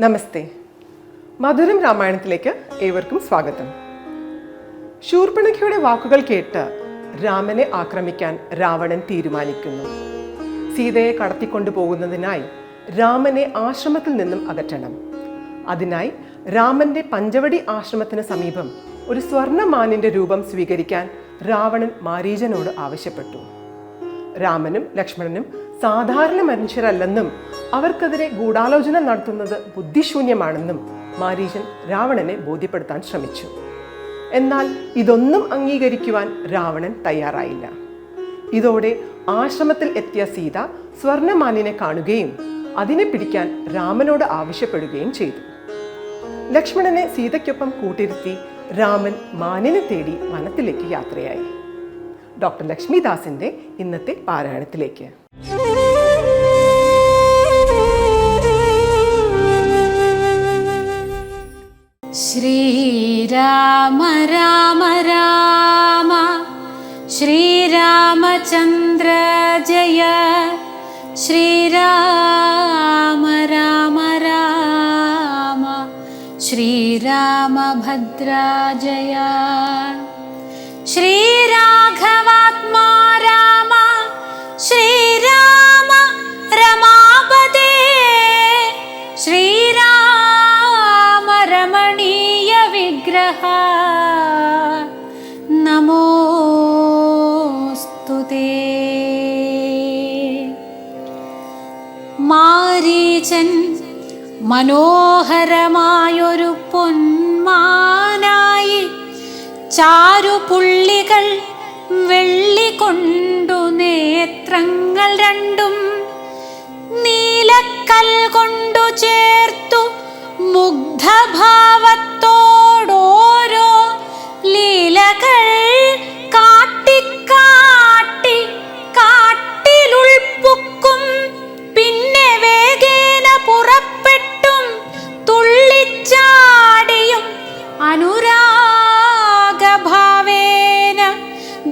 നമസ്തേ. മധുരം രാമായണത്തിലേക്ക് ഏവർക്കും സ്വാഗതം. ശൂർപ്പണഖയുടെ വാക്കുകൾ കേട്ട് രാമനെ ആക്രമിക്കാൻ രാവണൻ തീരുമാനിക്കുന്നു. സീതയെ കടത്തിക്കൊണ്ടു പോകുന്നതിനായി രാമനെ ആശ്രമത്തിൽ നിന്നും അകറ്റണം. അതിനായി രാമന്റെ പഞ്ചവടി ആശ്രമത്തിന് സമീപം ഒരു സ്വർണമാനിന്റെ രൂപം സ്വീകരിക്കാൻ രാവണൻ മാരീജനോട് ആവശ്യപ്പെട്ടു. രാമനും ലക്ഷ്മണനും സാധാരണ മനുഷ്യരല്ലെന്നും അവർക്കെതിരെ ഗൂഢാലോചന നടത്തുന്നത് ബുദ്ധിശൂന്യമാണെന്നും മാരീചൻ രാവണനെ ബോധ്യപ്പെടുത്താൻ ശ്രമിച്ചു. എന്നാൽ ഇതൊന്നും അംഗീകരിക്കുവാൻ രാവണൻ തയ്യാറായില്ല. ഇതോടെ ആശ്രമത്തിൽ എത്തിയ സീത സ്വർണമാനിനെ കാണുകയും അതിനെ പിടിക്കാൻ രാമനോട് ആവശ്യപ്പെടുകയും ചെയ്തു. ലക്ഷ്മണനെ സീതയ്ക്കൊപ്പം കൂട്ടിരുത്തി രാമൻ മാനിനെ തേടി വനത്തിലേക്ക് യാത്രയായി. ഡോക്ടർ ലക്ഷ്മിദാസിന്റെ ഇന്നത്തെ പാരായണത്തിലേക്ക്. श्रीराम राम राम। श्रीरामचन्द्र जय। श्रीराम राम राम। श्रीरामभद्रा जय। श्रीराघवात्मा राम। श्रीराम രമണീയ വിഗ്രഹ നമോസ്തുതേ മാരീചൻ മനോഹരമായൊരു പൊന്മാനായി ചാരുപുള്ളികൾ വെള്ളി കൊണ്ടു നേത്രങ്ങൾ രണ്ടും നീലക്കൽ കൊണ്ടു ചേർത്തു മുഗ്ധഭാവത്തോടോരോ ലീലകൾ കാട്ടിക്കാട്ടി കാട്ടിലുൾപ്പുക്കും പിന്നെ വേഗേന പുറപ്പെട്ടും തുള്ളിച്ചാടിയും അനുരാഗഭാവേന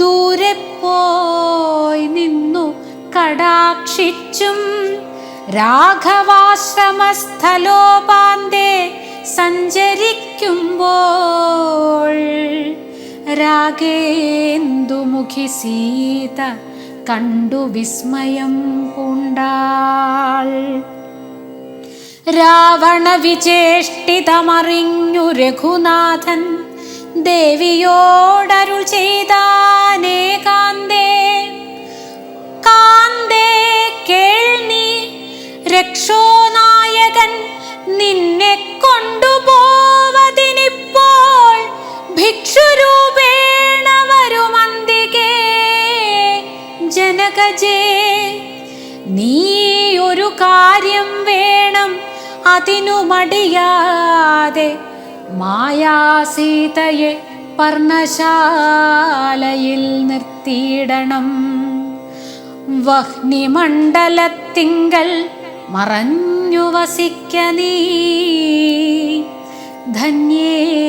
ദൂരെ പോയി നിന്നു കടാക്ഷിച്ചും. രാഘവാശ്രമസ്ഥലോപാന്തേ സഞ്ചരിക്കുമ്പോൾ രാഗേന്ദുമുഖി സീത കണ്ടു വിസ്മയം പൂണ്ടാൾ. രാവണ വിചേഷ്ടിതമറിഞ്ഞു രഘുനാഥൻ ദേവിയോടരുൾ ചെയ്താനേകാന്തേ രക്ഷോനായകൻ നിന്നെ കൊണ്ടുപോവതിനിപ്പോൾ ഭിക്ഷുരൂപേണ വരുമന്തികേ ജനകജേ നീ ഒരു കാര്യം വേണം അതിനു മടിയാതെ മായാസീതയെ പർണശാലയിൽ നിർത്തിയിടണം. വഹ്നിമണ്ഡലത്തിങ്കൽ മറഞ്ഞു വസിക്ക നീ. ധന്യേ.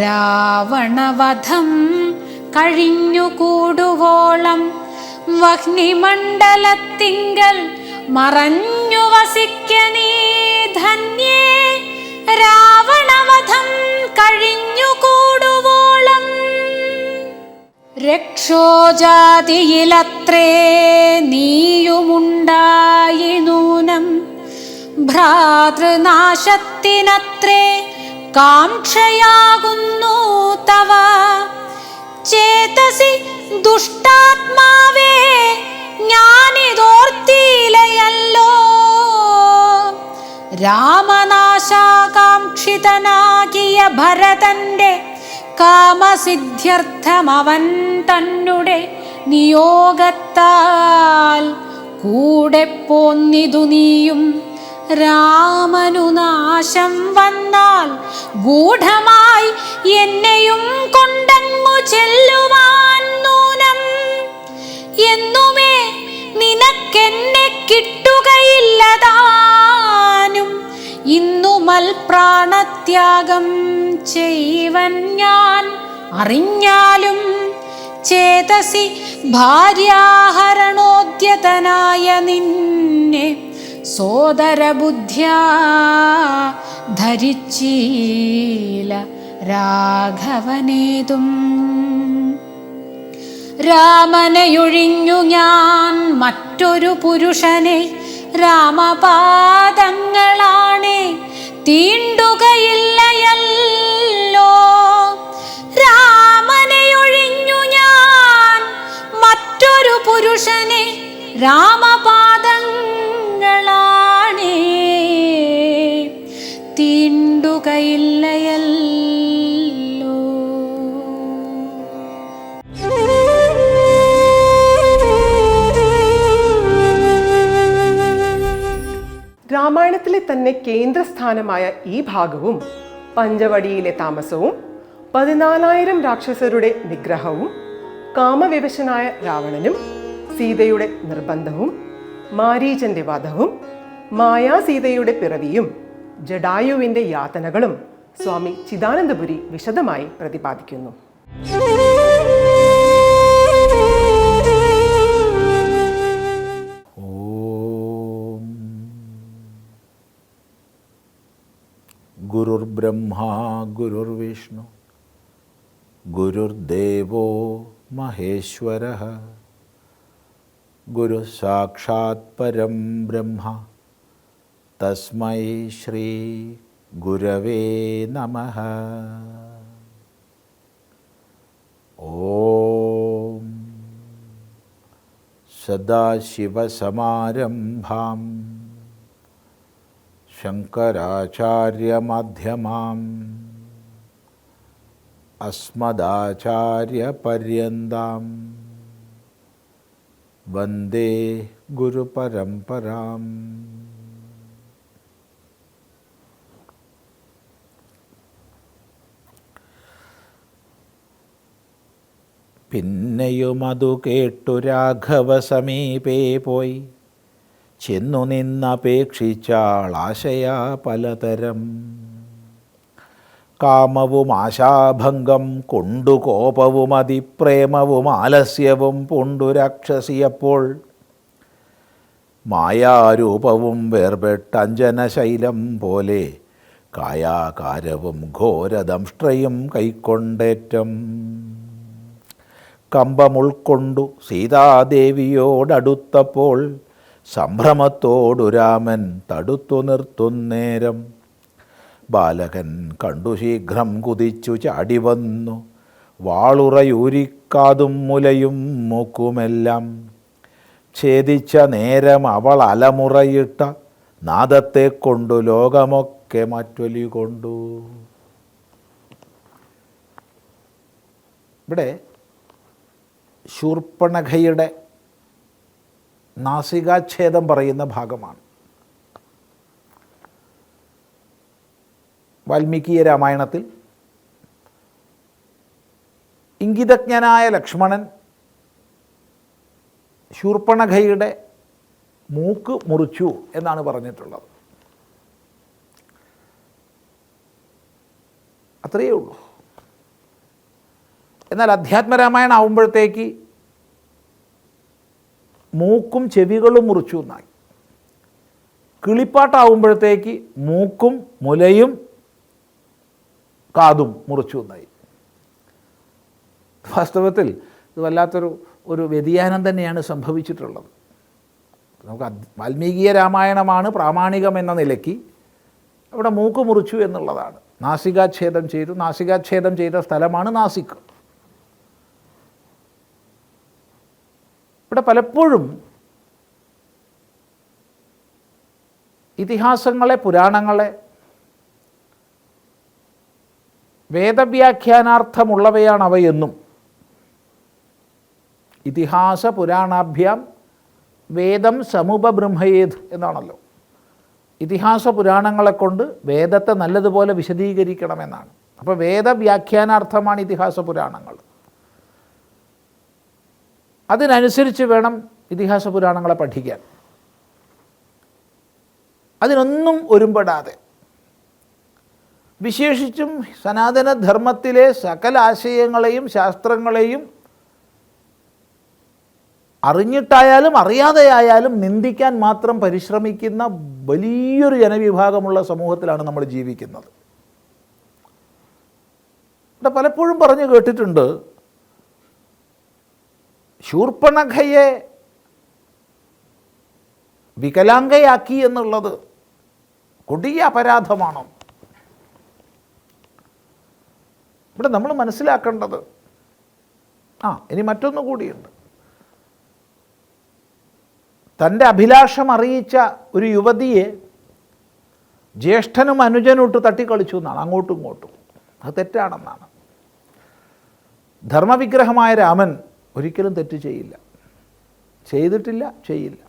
രാവണവധം കഴിഞ്ഞു കൂടുവോളം വഹ്നിമണ്ഡലത്തിങ്കൽ മറഞ്ഞു വസിക്ക നീ. ധന്യേ രാവണവധം കഴിഞ്ഞു കൂടുവോളം രക്ഷോജാതിയിലത്രേ നീയുമുണ്ടായി നൂനം. ഭ്രാതൃനാശത്തിനത്രേ കാംക്ഷയാകുന്നു തവ. ചേതസി ദുഷ്ടാത്മാവേ ഞാനിതോർത്തിയിലയല്ലോ. രാമനാശാകാംക്ഷിതനാകിയ ഭരതന്റെ കാമസിദ്ധ്യർത്ഥം അവൻ തന്നെ നിയോഗത്താൽ കൂടെ പോന്നിതു നീയും. രാമനു നാശം വന്നാൽ ഗൂഢമായി എന്നെയും കൊണ്ടങ്ങു ചെല്ലുവാൻ നൂനം. എന്നുമേ നിനക്കെന്നെ കിട്ടുകയില്ലതാനും ഇന്നു മൽപ്രാണത്യാഗം ചെയ്വൻ ഞാൻ. അറിഞ്ഞാലും ചേതസി ഭാര്യാഹരണോദ്യതനായ നിന്നെ സോദരബുദ്ധ്യാ ധരിച്ചീല രാഘവനേതും. രാമനെയൊഴിഞ്ഞു ഞാൻ മറ്റൊരു പുരുഷനെ രാമപാദങ്ങളാണേ. തീണ്ടുകയില്ലയല്ലോ. രാമനെയൊഴിഞ്ഞു ഞാൻ മറ്റൊരു പുരുഷനെ രാമപാദങ്ങളാണേ രാമായണത്തിലെ തന്നെ കേന്ദ്രസ്ഥാനമായ ഈ ഭാഗവും പഞ്ചവടിയിലെ താമസവും പതിനാലായിരം രാക്ഷസരുടെ നിഗ്രഹവും കാമവിവശനായ രാവണനും സീതയുടെ നിർബന്ധവും മാരീചന്റെ വധവും മായാസീതയുടെ പിറവിയും ജഡായുവിന്റെ യാതനകളും സ്വാമി ചിദാനന്ദപുരി വിശദമായി പ്രതിപാദിക്കുന്നു. ഗുരുർബ്രഹ്മാ ഗുരുർവിഷ്ണു ഗുരുർദേവോ മഹേശ്വര ഗുരു സാക്ഷാത് പരം ബ്രഹ്മ തസ്മൈ ശ്രീ ഗുരവേ നമ. ഓം സദാശിവസമാരംഭാം ശങ്കരാചാര്യമധ്യമാം അസ്മദാചാര്യപര്യന്താം വന്ദേ ഗുരുപരമ്പരാം പിന്നെയുമതു കേട്ടു രാഘവ സമീപേ പോയി ചെന്നു നിന്നപേക്ഷിച്ചാൾ ആശയാ പലതരം. കാമവും ആശാഭംഗം കൊണ്ടു കോപവും അതിപ്രേമവും ആലസ്യവും പൂണ്ടു രാക്ഷസിയപ്പോൾ. മായാരൂപവും വേർപെട്ടഞ്ജനശൈലം പോലെ കായാകാരവും ഘോരദംഷ്ട്രയും കൈക്കൊണ്ടേറ്റം. കമ്പമുൾക്കൊണ്ടു സീതാദേവിയോടടുത്തപ്പോൾ സംഭ്രമത്തോടു രാമൻ തടുത്തു നിർത്തുന്നേരം ബാലകൻ കണ്ടു ശീഘ്രം കുതിച്ചു ചാടി വന്നു. വാളുറയൂരിക്കാതും മുലയും മൂക്കുമെല്ലാം. ഛേദിച്ച നേരം അവൾ അലമുറയിട്ട നാദത്തെ കൊണ്ടു ലോകമൊക്കെ മാറ്റൊലി കൊണ്ടു ഇവിടെ ശൂർപ്പണഖയുടെ നാസികാച്ഛേദം പറയുന്ന ഭാഗമാണ്. വാൽമീകീയ രാമായണത്തിൽ ഇംഗിതജ്ഞനായ ലക്ഷ്മണൻ ശൂർപ്പണഖയുടെ മൂക്ക് മുറിച്ചു എന്നാണ് പറഞ്ഞിട്ടുള്ളത്. അത്രയേ ഉള്ളൂ. എന്നാൽ അധ്യാത്മരാമായണം ആവുമ്പോഴത്തേക്ക് മൂക്കും ചെവികളും മുറിച്ചു എന്നായി. കിളിപ്പാട്ടാവുമ്പോഴത്തേക്ക് മൂക്കും മുലയും കാതും മുറിച്ചു എന്നായി. വാസ്തവത്തിൽ ഇത് വല്ലാത്തൊരു ഒരു വ്യതിയാനം തന്നെയാണ് സംഭവിച്ചിട്ടുള്ളത്. നമുക്ക് വാൽമീകീയ രാമായണമാണ് പ്രാമാണികം എന്ന നിലയ്ക്ക് അവിടെ മൂക്ക് മുറിച്ചു എന്നുള്ളതാണ്. നാസികാച്ഛേദം ചെയ്തു നാസികാച്ഛേദം ചെയ്ത സ്ഥലമാണ് നാസിക്. ഇവിടെ പലപ്പോഴും ഇതിഹാസങ്ങളെ പുരാണങ്ങളെ വേദവ്യാഖ്യാനാർത്ഥമുള്ളവയാണ് അവയെന്നും ഇതിഹാസ പുരാണാഭ്യാം വേദം സമുപബ്രഹ്മയേത് എന്നാണല്ലോ. ഇതിഹാസ പുരാണങ്ങളെ കൊണ്ട് വേദത്തെ നല്ലതുപോലെ വിശദീകരിക്കണമെന്നാണ്. അപ്പോൾ വേദവ്യാഖ്യാനാർത്ഥമാണ് ഇതിഹാസ പുരാണങ്ങൾ. അതിനനുസരിച്ച് വേണം ഇതിഹാസ പുരാണങ്ങളെ പഠിക്കാൻ. അതിനൊന്നും ഒരുമ്പെടാതെ. വിശേഷിച്ചും സനാതനധർമ്മത്തിലെ സകല ആശയങ്ങളെയും ശാസ്ത്രങ്ങളെയും അറിഞ്ഞിട്ടായാലും അറിയാതെയായാലും നിന്ദിക്കാൻ മാത്രം പരിശ്രമിക്കുന്ന വലിയൊരു ജനവിഭാഗമുള്ള സമൂഹത്തിലാണ് നമ്മൾ ജീവിക്കുന്നത്. ഇവിടെ പലപ്പോഴും പറഞ്ഞു കേട്ടിട്ടുണ്ട് ശൂർപ്പണഖയെ വികലാംഗയാക്കി എന്നുള്ളത് കൊടിയ അപരാധമാണോ? ഇവിടെ നമ്മൾ മനസ്സിലാക്കേണ്ടത് ആ ഇനി മറ്റൊന്നു കൂടിയുണ്ട്. തന്റെ അഭിലാഷം അറിയിച്ച ഒരു യുവതിയെ ജ്യേഷ്ഠനും അനുജനോട്ട് തട്ടിക്കളിച്ചു എന്നാണ് അങ്ങോട്ടും ഇങ്ങോട്ടും. അത് തെറ്റാണെന്നാണ്. ധർമ്മവിഗ്രഹമായ രാമൻ ഒരിക്കലും തെറ്റ് ചെയ്യില്ല. ചെയ്തിട്ടില്ല ചെയ്യില്ല.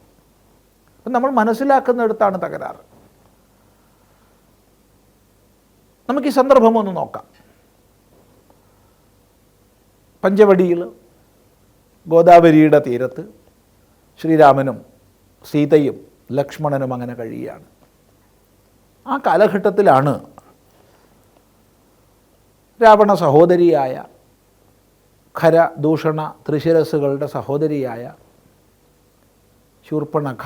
അപ്പം നമ്മൾ മനസ്സിലാക്കുന്നിടത്താണ് തകരാറ്. നമുക്ക് ഈ സന്ദർഭം ഒന്ന് നോക്കാം. പഞ്ചവടിയിൽ ഗോദാവരിയുടെ തീരത്ത് ശ്രീരാമനും സീതയും ലക്ഷ്മണനും അങ്ങനെ കഴിയുകയാണ്. ആ കാലഘട്ടത്തിലാണ് രാവണ സഹോദരിയായ ഖര ദൂഷണ ത്രിശിരസുകളുടെ സഹോദരിയായ ശൂർപ്പണഖ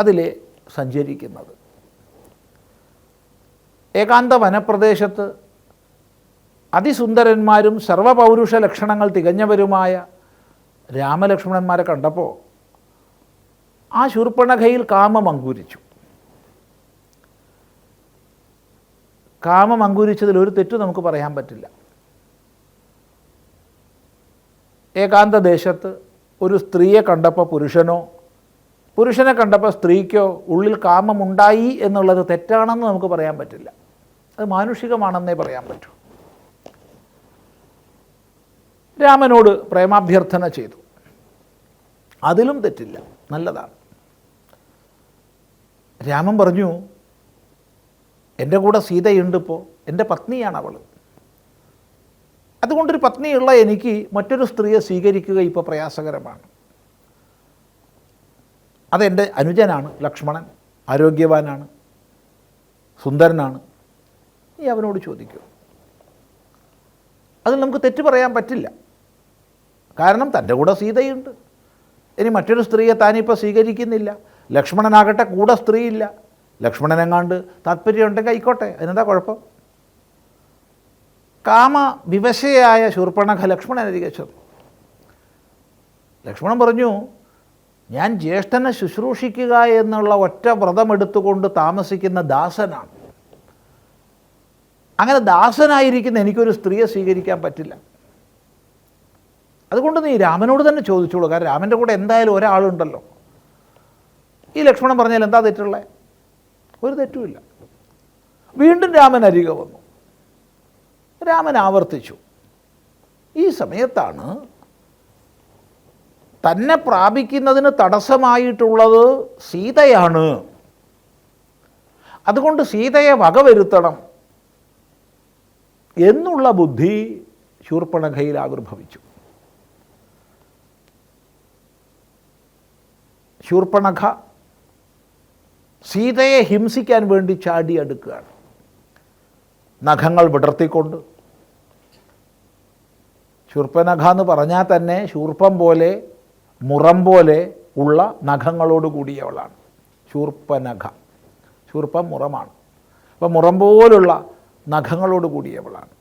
അതിലെ സഞ്ചരിക്കുന്നത്. ഏകാന്ത വനപ്രദേശത്ത് അതിസുന്ദരന്മാരും സർവപൗരുഷ ലക്ഷണങ്ങൾ തികഞ്ഞവരുമായ രാമലക്ഷ്മണന്മാരെ കണ്ടപ്പോൾ ആ ശൂർപ്പണഖയിൽ കാമം അങ്കുരിച്ചു. കാമം അങ്കുരിച്ചതിൽ ഒരു തെറ്റ് നമുക്ക് പറയാൻ പറ്റില്ല. ഏകാന്ത ദേശത്ത് ഒരു സ്ത്രീയെ കണ്ടപ്പോൾ പുരുഷനോ പുരുഷനെ കണ്ടപ്പോൾ സ്ത്രീക്കോ ഉള്ളിൽ കാമമുണ്ടായി എന്നുള്ളത് തെറ്റാണെന്ന് നമുക്ക് പറയാൻ പറ്റില്ല. അത് മാനുഷികമാണെന്നേ പറയാൻ പറ്റൂ. രാമനോട് പ്രേമാഭ്യർത്ഥന ചെയ്തു. അതിലും തെറ്റില്ല. നല്ലതാണ്. രാമൻ പറഞ്ഞു എന്റെ കൂടെ സീതയുണ്ട് ഇപ്പോൾ എന്റെ പത്നിയാണ് അവൾ അതുകൊണ്ടൊരു പത്നിയുള്ള എനിക്ക് മറ്റൊരു സ്ത്രീയെ സ്വീകരിക്കുക ഇപ്പോൾ പ്രയാസകരമാണ്. അതെന്റെ അനുജനാണ് ലക്ഷ്മണൻ ആരോഗ്യവാനാണ് സുന്ദരനാണ്. നീ അവനോട് ചോദിക്കൂ. അതിൽ നമുക്ക് തെറ്റ് പറയാൻ പറ്റില്ല. കാരണം തന്റെ കൂടെ സീതയുണ്ട്. ഇനി മറ്റൊരു സ്ത്രീയെ താനിപ്പോൾ സ്വീകരിക്കുന്നില്ല. ലക്ഷ്മണനാകട്ടെ കൂടെ സ്ത്രീയില്ല. ലക്ഷ്മണനെങ്ങാണ്ട് താല്പര്യമുണ്ടെങ്കിൽ ആയിക്കോട്ടെ അതിനെന്താ കുഴപ്പം? കാമ വിവശയായ ശൂർപ്പണഖ ലക്ഷ്മണനരികെ ചെന്നു. ലക്ഷ്മണൻ പറഞ്ഞു ഞാൻ ജ്യേഷ്ഠനെ ശുശ്രൂഷിക്കുക എന്നുള്ള ഒറ്റ വ്രതം എടുത്തുകൊണ്ട് താമസിക്കുന്ന ദാസനാണ്. അങ്ങനെ ദാസനായിരിക്കുന്ന എനിക്കൊരു സ്ത്രീയെ സ്വീകരിക്കാൻ പറ്റില്ല. അതുകൊണ്ട് നീ രാമനോട് തന്നെ ചോദിച്ചോളൂ. കാരണം രാമന്റെ കൂടെ എന്തായാലും ഒരാളുണ്ടല്ലോ. ഈ ലക്ഷ്മണൻ പറഞ്ഞാൽ എന്താ തെറ്റുള്ളത് ഒരു തെറ്റുമില്ല. വീണ്ടും രാമൻ അരികെ വന്നു. രാമൻ ആവർത്തിച്ചു. ഈ സമയത്താണ് തന്നെ പ്രാപിക്കുന്നതിന് തടസ്സമായിട്ടുള്ളത് സീതയാണ്. അതുകൊണ്ട് സീതയെ വകവരുത്തണം എന്നുള്ള ബുദ്ധി ശൂർപ്പണഖയിൽ ആവിർഭവിച്ചു. ശൂർപ്പണഖ സീതയെ ഹിംസിക്കാൻ വേണ്ടി ചാടിയെടുക്കുകയാണ് നഖങ്ങൾ വിടർത്തിക്കൊണ്ട്. ശൂർപ്പനഖ എന്ന് പറഞ്ഞാൽ തന്നെ ശൂർപ്പം പോലെ മുറം പോലെ ഉള്ള നഖങ്ങളോട് കൂടിയവളാണ്. ശൂർപ്പനഖ. ശൂർപ്പം മുറമാണ്. അപ്പം മുറം പോലുള്ള നഖങ്ങളോട് കൂടിയവളാണ്.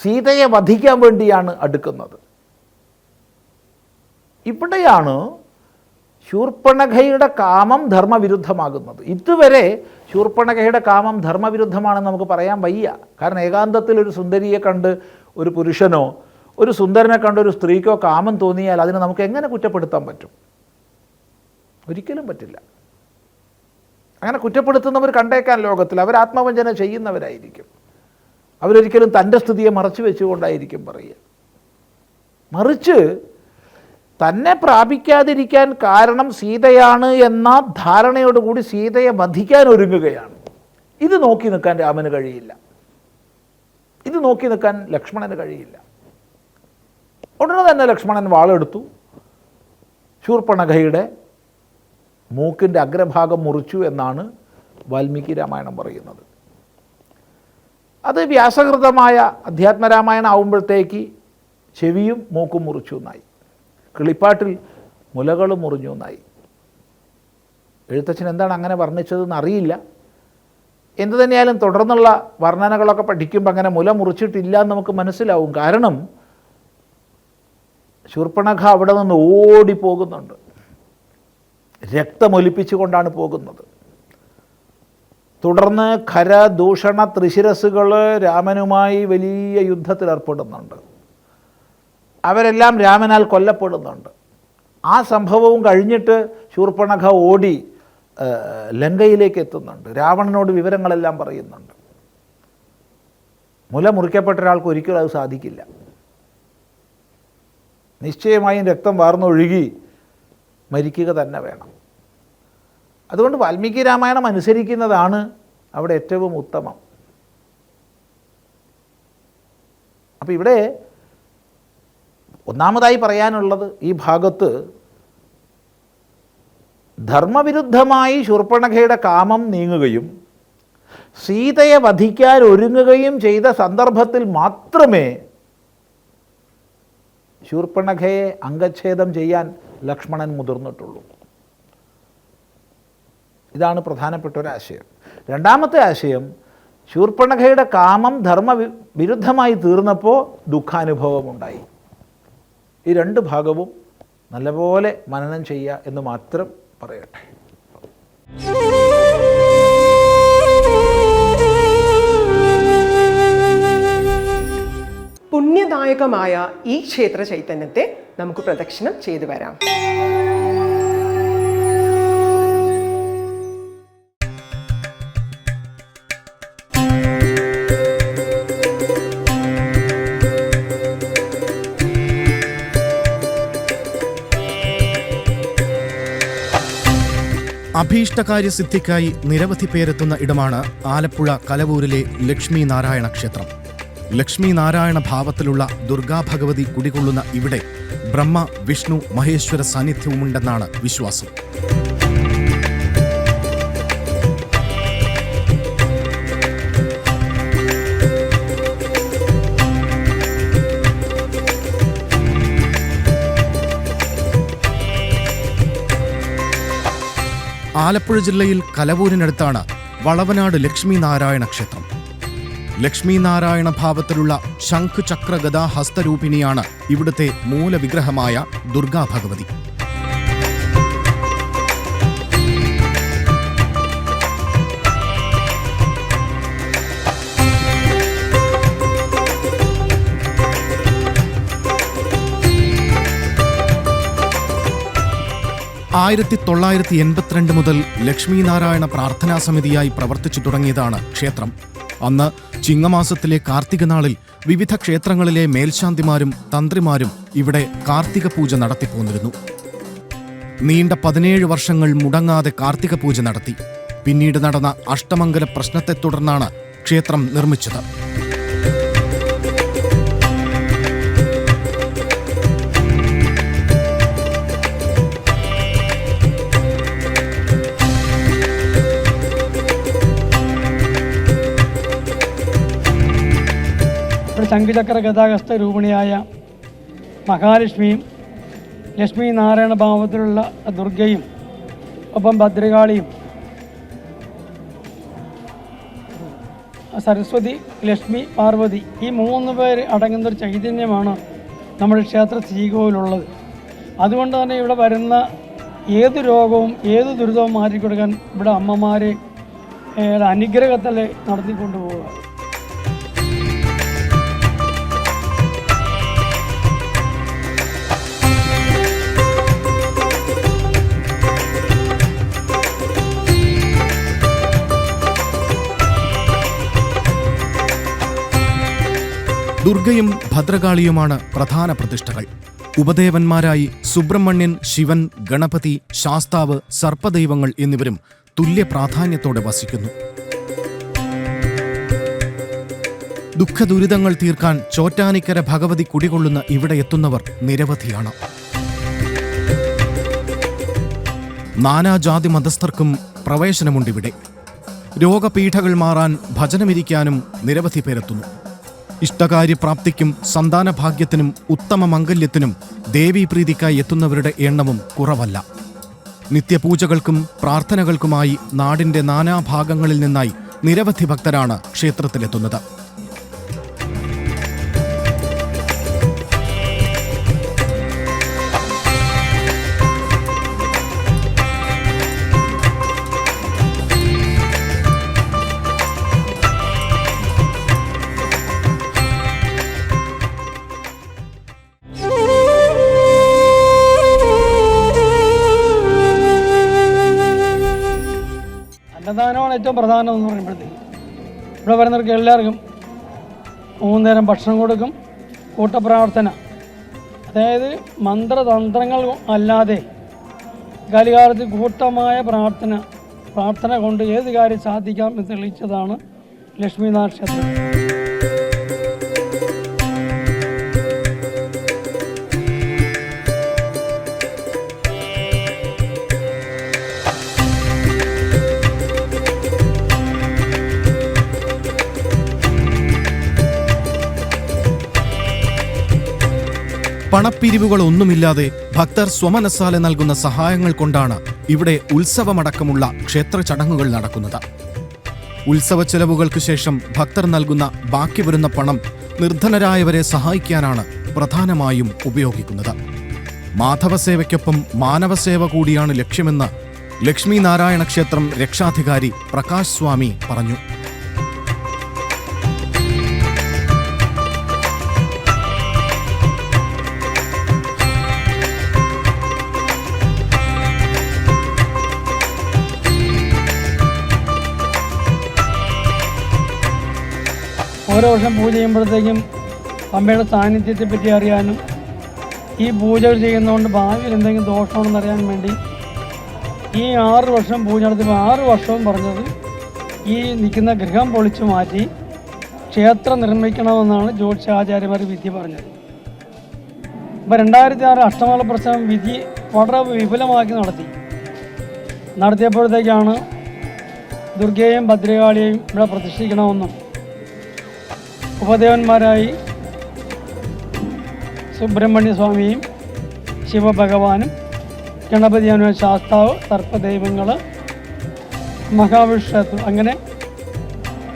സീതയെ വധിക്കാൻ വേണ്ടിയാണ് അടുക്കുന്നത്. ഇവിടെയാണ് ശൂർപ്പണഖയുടെ കാമം ധർമ്മവിരുദ്ധമാകുന്നത്. ഇതുവരെ ശൂർപ്പണഖയുടെ കാമം ധർമ്മവിരുദ്ധമാണെന്ന് നമുക്ക് പറയാൻ വയ്യ. കാരണം ഏകാന്തത്തിൽ ഒരു സുന്ദരിയെ കണ്ട് ഒരു പുരുഷനോ ഒരു സുന്ദരനെ കണ്ട് ഒരു സ്ത്രീക്കോ കാമം തോന്നിയാൽ അതിനെ നമുക്ക് എങ്ങനെ കുറ്റപ്പെടുത്താൻ പറ്റും? ഒരിക്കലും പറ്റില്ല. അങ്ങനെ കുറ്റപ്പെടുത്തുന്നവർ കണ്ടേക്കാൻ ലോകത്തിൽ അവർ ആത്മവഞ്ചന ചെയ്യുന്നവരായിരിക്കും. അവരൊരിക്കലും തന്റെ സ്ഥിതിയെ മറച്ചു വെച്ചുകൊണ്ടായിരിക്കും പറയുക. മറിച്ച് തന്നെ പ്രാപിക്കാതിരിക്കാൻ കാരണം സീതയാണ് എന്ന ധാരണയോടുകൂടി സീതയെ വധിക്കാൻ ഒരുങ്ങുകയാണ്. ഇത് നോക്കി നിൽക്കാൻ രാമന് കഴിയില്ല. ഇത് നോക്കി നിൽക്കാൻ ലക്ഷ്മണന് കഴിയില്ല. ഉടനെ തന്നെ ലക്ഷ്മണൻ വാളെടുത്തു. ശൂർപ്പണഖയുടെ മൂക്കിന്റെ അഗ്രഭാഗം മുറിച്ചു എന്നാണ് വാൽമീകി രാമായണം പറയുന്നത്. അത് വ്യാസകൃതമായ അധ്യാത്മരാമായണം ആവുമ്പോഴത്തേക്ക് ചെവിയും മൂക്കും മുറിച്ചു എന്നായി കിളിപ്പാട്ടിൽ മുലകൾ മുറിഞ്ഞു എന്നായി. എഴുത്തച്ഛൻ എന്താണ് അങ്ങനെ വർണിച്ചതെന്ന് അറിയില്ല. എന്തു തന്നെയായാലും തുടർന്നുള്ള വർണനകളൊക്കെ പഠിക്കുമ്പോൾ അങ്ങനെ മുല മുറിച്ചിട്ടില്ല എന്ന് നമുക്ക് മനസ്സിലാവും. കാരണം ശൂർപ്പണഖ അവിടെ നിന്ന് ഓടി ഓടിപ്പോകുന്നുണ്ട് രക്തമൊലിപ്പിച്ചുകൊണ്ടാണ് പോകുന്നത്. തുടർന്ന് ഖര ദൂഷണ ത്രിശിരസുകൾ രാമനുമായി വലിയ യുദ്ധത്തിൽ ഏർപ്പെടുന്നുണ്ട് അവരെല്ലാം രാമനാൽ കൊല്ലപ്പെടുന്നുണ്ട്. ആ സംഭവവും കഴിഞ്ഞിട്ട് ശൂർപ്പണഖ ഓടി ലങ്കയിലേക്ക് എത്തുന്നുണ്ട്. രാവണനോട് വിവരങ്ങളെല്ലാം പറയുന്നുണ്ട്. മുല മുറിക്കപ്പെട്ട ഒരാൾക്ക് ഒരിക്കലും അത് സാധിക്കില്ല. നിശ്ചയമായും രക്തം വാർന്നൊഴുകി മരിക്കുക തന്നെ വേണം. അതുകൊണ്ട് വാൽമീകി രാമായണം അനുസരിക്കുന്നതാണ് അവിടെ ഏറ്റവും ഉത്തമം. അപ്പോൾ ഇവിടെ ഒന്നാമതായി പറയാനുള്ളത് ഈ ഭാഗത്ത് ധർമ്മവിരുദ്ധമായി ശൂർപ്പണഖയുടെ കാമം നീങ്ങുകയും സീതയെ വധിക്കാൻ ഒരുങ്ങുകയും ചെയ്ത സന്ദർഭത്തിൽ മാത്രമേ ശൂർപ്പണഖയെ അംഗച്ഛേദം ചെയ്യാൻ ലക്ഷ്മണൻ മുതിർന്നിട്ടുള്ളൂ. ഇതാണ് പ്രധാനപ്പെട്ട ഒരു ആശയം. രണ്ടാമത്തെ ആശയം ശൂർപ്പണഖയുടെ കാമം ധർമ്മ വിരുദ്ധമായി തീർന്നപ്പോൾ ദുഃഖാനുഭവമുണ്ടായി. ഈ രണ്ട് ഭാഗവും നല്ലപോലെ മനനം ചെയ്യുക എന്ന് മാത്രം പറയട്ടെ. പുണ്യദായകമായ ഈ ക്ഷേത്ര ചൈതന്യത്തെ നമുക്ക് പ്രദക്ഷിണം ചെയ്തു വരാം. അഭീഷ്ടകാര്യ സിദ്ധിക്കായി നിരവധി പേരെത്തുന്ന ഇടമാണ് ആലപ്പുഴ കലവൂരിലെ ലക്ഷ്മി നാരായണ ക്ഷേത്രം. ലക്ഷ്മി നാരായണ ഭാവത്തിലുള്ള ദുർഗാഭഗവതി കുടികൊള്ളുന്ന ഇവിടെ ബ്രഹ്മ വിഷ്ണു മഹേശ്വര സാന്നിധ്യവുമുണ്ടെന്നാണ് വിശ്വാസം. ആലപ്പുഴ ജില്ലയിൽ കലവൂരിനടുത്താണ് വളവനാട് ലക്ഷ്മി നാരായണ ക്ഷേത്രം. ലക്ഷ്മി നാരായണ ഭാവത്തിലുള്ള ശംഖ് ചക്ര ഹസ്തരൂപിണിയാണ് ഇവിടുത്തെ മൂലവിഗ്രഹമായ ദുർഗാ ഭഗവതി ആയിരത്തി തൊള്ളായിരത്തി എൺപത്തിരണ്ട് മുതൽ ലക്ഷ്മീനാരായണ പ്രാർത്ഥനാ സമിതിയായി പ്രവർത്തിച്ചു തുടങ്ങിയതാണ് ക്ഷേത്രം. അന്ന് ചിങ്ങമാസത്തിലെ കാർത്തിക നാളിൽ വിവിധ ക്ഷേത്രങ്ങളിലെ മേൽശാന്തിമാരും തന്ത്രിമാരും ഇവിടെ കാർത്തിക പൂജ നടത്തിപ്പോന്നിരുന്നു നീണ്ട പതിനേഴ് വർഷങ്ങൾ മുടങ്ങാതെ കാർത്തിക പൂജ നടത്തി. പിന്നീട് നടന്ന അഷ്ടമംഗല പ്രശ്നത്തെ തുടർന്നാണ് ക്ഷേത്രം നിർമ്മിച്ചത്. ശംഖുചക്ര ഗതാഗത രൂപിണിയായ മഹാലക്ഷ്മിയും ലക്ഷ്മി നാരായണ ഭാവത്തിലുള്ള ദുർഗയും ഒപ്പം ഭദ്രകാളിയും സരസ്വതി ലക്ഷ്മി പാർവതി ഈ മൂന്ന് പേര് അടങ്ങുന്ന ഒരു ചൈതന്യമാണ് നമ്മുടെ ക്ഷേത്ര ശ്രീകോവിലുള്ളത്. അതുകൊണ്ട് തന്നെ ഇവിടെ വരുന്ന ഏത് രോഗവും ഏത് ദുരിതവും മാറ്റിക്കൊടുക്കാൻ ഇവിടെ അമ്മമാരെ അനുഗ്രഹത്തിൽ നടത്തിക്കൊണ്ടു പോവുക ദുർഗയും ഭദ്രകാളിയുമാണ് പ്രധാന പ്രതിഷ്ഠകൾ. ഉപദേവന്മാരായി സുബ്രഹ്മണ്യൻ ശിവൻ ഗണപതി ശാസ്താവ് സർപ്പദൈവങ്ങൾ എന്നിവരും തുല്യ പ്രാധാന്യത്തോടെ വസിക്കുന്നു. ദുഃഖദുരിതങ്ങൾ തീർക്കാൻ ചോറ്റാനിക്കര ഭഗവതി കുടികൊള്ളുന്ന ഇവിടെ എത്തുന്നവർ നിരവധിയാണ്. നാനാജാതി മതസ്ഥർക്കും പ്രവേശനമുണ്ടിവിടെ. രോഗപീഠകൾ മാറാൻ ഭജനമിരിക്കാനും നിരവധി പേരെത്തുന്നു. ഇഷ്ടകാര്യപ്രാപ്തിക്കും സന്താനഭാഗ്യത്തിനും ഉത്തമ മംഗല്യത്തിനും ദേവീപ്രീതിക്കായി എത്തുന്നവരുടെ എണ്ണവും കുറവല്ല. നിത്യപൂജകൾക്കും പ്രാർത്ഥനകൾക്കുമായി നാടിന്റെ നാനാഭാഗങ്ങളിൽ നിന്നായി നിരവധി ഭക്തരാണ് ക്ഷേത്രത്തിലെത്തുന്നത്. ഏറ്റവും പ്രധാനം എന്ന് പറയുമ്പോഴത്തേക്ക് ഇവിടെ വരുന്നവർക്ക് എല്ലാവർക്കും മൂന്ന് നേരം ഭക്ഷണം കൊടുക്കും കൂട്ടപ്രാർത്ഥന. അതായത് മന്ത്രതന്ത്രങ്ങൾ അല്ലാതെ കലികാലത്ത് കൂട്ടമായ പ്രാർത്ഥന പ്രാർത്ഥന കൊണ്ട് ഏത് കാര്യം സാധിക്കാം എന്ന് തെളിയിച്ചതാണ് ലക്ഷ്മീനാഥ ക്ഷേത്രം. പണപ്പിരിവുകളൊന്നുമില്ലാതെ ഭക്തർ സ്വമനസ്സാലെ നൽകുന്ന സഹായങ്ങൾ കൊണ്ടാണ് ഇവിടെ ഉത്സവമടക്കമുള്ള ക്ഷേത്ര ചടങ്ങുകൾ നടക്കുന്നത്. ഉത്സവ ചെലവുകൾക്ക് ശേഷം ഭക്തർ നൽകുന്ന ബാക്കി വരുന്ന പണം നിർധനരായവരെ സഹായിക്കാനാണ് പ്രധാനമായും ഉപയോഗിക്കുന്നത്. മാധവസേവയ്ക്കൊപ്പം മാനവസേവ കൂടിയാണ് ലക്ഷ്യമെന്ന് ലക്ഷ്മി നാരായണ ക്ഷേത്രം രക്ഷാധികാരി പ്രകാശ് സ്വാമി പറഞ്ഞു. ഓരോ വർഷം പൂജ ചെയ്യുമ്പോഴത്തേക്കും അമ്മയുടെ സാന്നിധ്യത്തെ പറ്റി അറിയാനും ഈ പൂജകൾ ചെയ്യുന്നതുകൊണ്ട് ഭാവിയിൽ എന്തെങ്കിലും ദോഷമാണെന്ന് അറിയാൻ വേണ്ടി ഈ ആറ് വർഷം പൂജ നടത്തിയപ്പോൾ ആറ് വർഷവും പറഞ്ഞത് ഈ നിൽക്കുന്ന ഗൃഹം പൊളിച്ചു മാറ്റി ക്ഷേത്രം നിർമ്മിക്കണമെന്നാണ് ജ്യോതിഷാചാര്യമാർ വിധി പറഞ്ഞത്. ഇപ്പോൾ രണ്ടായിരത്തി ആറ് അഷ്ടമാല പ്രശ്നം വിധി വളരെ വിപുലമാക്കി നടത്തി. നടത്തിയപ്പോഴത്തേക്കാണ് ദുർഗയെയും ഭദ്രകാളിയെയും ഇവിടെ പ്രതിഷ്ഠിക്കണമെന്നും ഉപദേവന്മാരായി സുബ്രഹ്മണ്യ സ്വാമിയും ശിവഭഗവാനും ഗണപതിയാനുവ ശാസ്താവ് സർപ്പദൈവങ്ങൾ മഹാവിഷ്ണു അങ്ങനെ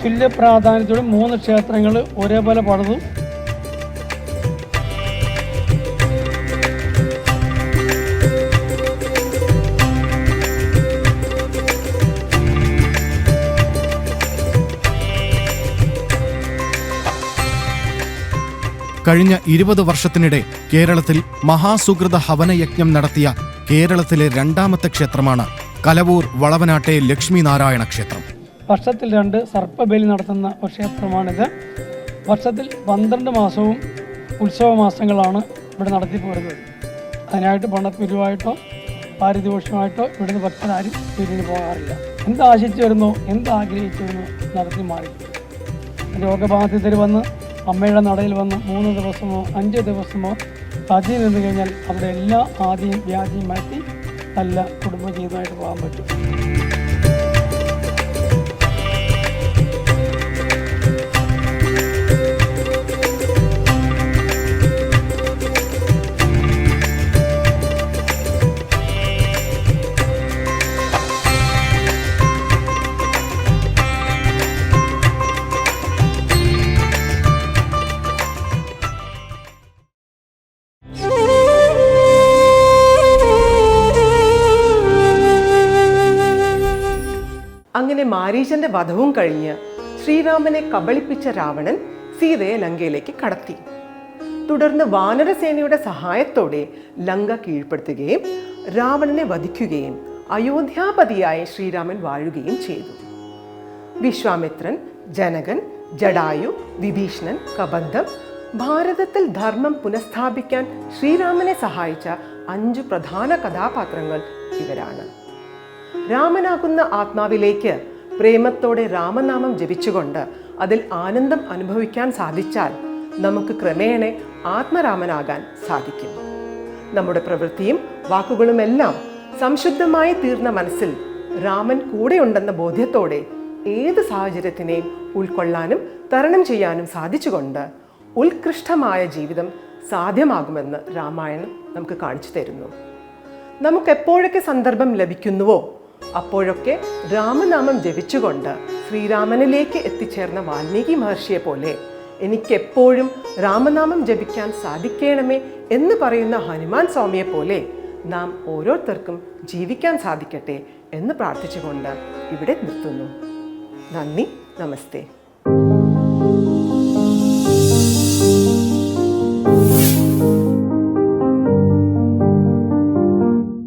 തുല്യ പ്രാധാന്യത്തോടെ മൂന്ന് ക്ഷേത്രങ്ങൾ ഒരേപോലെ പണിതു. കഴിഞ്ഞ ഇരുപത് വർഷത്തിനിടെ കേരളത്തിൽ മഹാസുഹൃത ഹവനയജ്ഞം നടത്തിയ കേരളത്തിലെ രണ്ടാമത്തെ ക്ഷേത്രമാണ് കലവൂർ വളവനാട്ടെ ലക്ഷ്മി നാരായണ ക്ഷേത്രം. വർഷത്തിൽ രണ്ട് സർപ്പബലി നടത്തുന്ന ക്ഷേത്രമാണിത്. വർഷത്തിൽ പന്ത്രണ്ട് മാസവും ഉത്സവ മാസങ്ങളാണ് ഇവിടെ നടത്തി പോരുന്നത്. അതിനായിട്ട് പണപ്പിരിവായിട്ടോ പാരിതോഷമായിട്ടോ ഇവിടുന്ന് ഭക്തരാരും പിരിഞ്ഞു പോകാറില്ല. എന്ത് ആശിച്ചു വരുന്നോ എന്ത് ആഗ്രഹിച്ചു വരുന്നോ നടത്തി മാറി. രോഗബാധിതർ വന്ന് അമ്മയുടെ നടയിൽ വന്ന് മൂന്ന് ദിവസമോ അഞ്ച് ദിവസമോ തജി നിന്ന് കഴിഞ്ഞാൽ അവിടെ എല്ലാ ആദ്യം വ്യാധിയും മാറ്റി നല്ല കുടുംബജീവിതമായിട്ട് പോകാൻ പറ്റും. അങ്ങനെ മാരീചന്റെ വധവും കഴിഞ്ഞ് ശ്രീരാമനെ കബളിപ്പിച്ച രാവണൻ സീതയെ ലങ്കയിലേക്ക് കടത്തി. തുടർന്ന് വാനരസേനയുടെ സഹായത്തോടെ ലങ്ക കീഴ്പ്പെടുത്തുകയും രാവണനെ വധിക്കുകയും അയോധ്യാപതിയായ ശ്രീരാമൻ വാഴുകയും ചെയ്തു. വിശ്വാമിത്രൻ ജനകൻ ജഡായു വിഭീഷണൻ കബന്ധം ഭാരതത്തിൽ ധർമ്മം പുനഃസ്ഥാപിക്കാൻ ശ്രീരാമനെ സഹായിച്ച അഞ്ചു പ്രധാന കഥാപാത്രങ്ങൾ ഇവരാണ്. രാമനാകുന്ന ആത്മാവിലേക്ക് പ്രേമത്തോടെ രാമനാമം ജപിച്ചുകൊണ്ട് അതിൽ ആനന്ദം അനുഭവിക്കാൻ സാധിച്ചാൽ നമുക്ക് ക്രമേണ ആത്മരാമനാകാൻ സാധിക്കും. നമ്മുടെ പ്രവൃത്തിയും വാക്കുകളുമെല്ലാം സംശുദ്ധമായി തീർന്ന മനസ്സിൽ രാമൻ കൂടെയുണ്ടെന്ന ബോധ്യത്തോടെ ഏത് സാഹചര്യത്തിനെയും ഉൾക്കൊള്ളാനും തരണം ചെയ്യാനും സാധിച്ചുകൊണ്ട് ഉത്കൃഷ്ടമായ ജീവിതം സാധ്യമാകുമെന്ന് രാമായണം നമുക്ക് കാണിച്ചു തരുന്നു. നമുക്കെപ്പോഴൊക്കെ സന്ദർഭം ലഭിക്കുന്നുവോ? അപ്പോഴൊക്കെ രാമനാമം ജപിച്ചുകൊണ്ട് ശ്രീരാമനിലേക്ക് എത്തിച്ചേർന്ന വാൽമീകി മഹർഷിയെ പോലെ എനിക്കെപ്പോഴും രാമനാമം ജപിക്കാൻ സാധിക്കണമേ എന്ന് പറയുന്ന ഹനുമാൻ സ്വാമിയെ പോലെ നാം ഓരോരുത്തർക്കും ജീവിക്കാൻ സാധിക്കട്ടെ എന്ന് പ്രാർത്ഥിച്ചുകൊണ്ട് ഇവിടെ നിർത്തുന്നു. നന്ദി നമസ്തേ.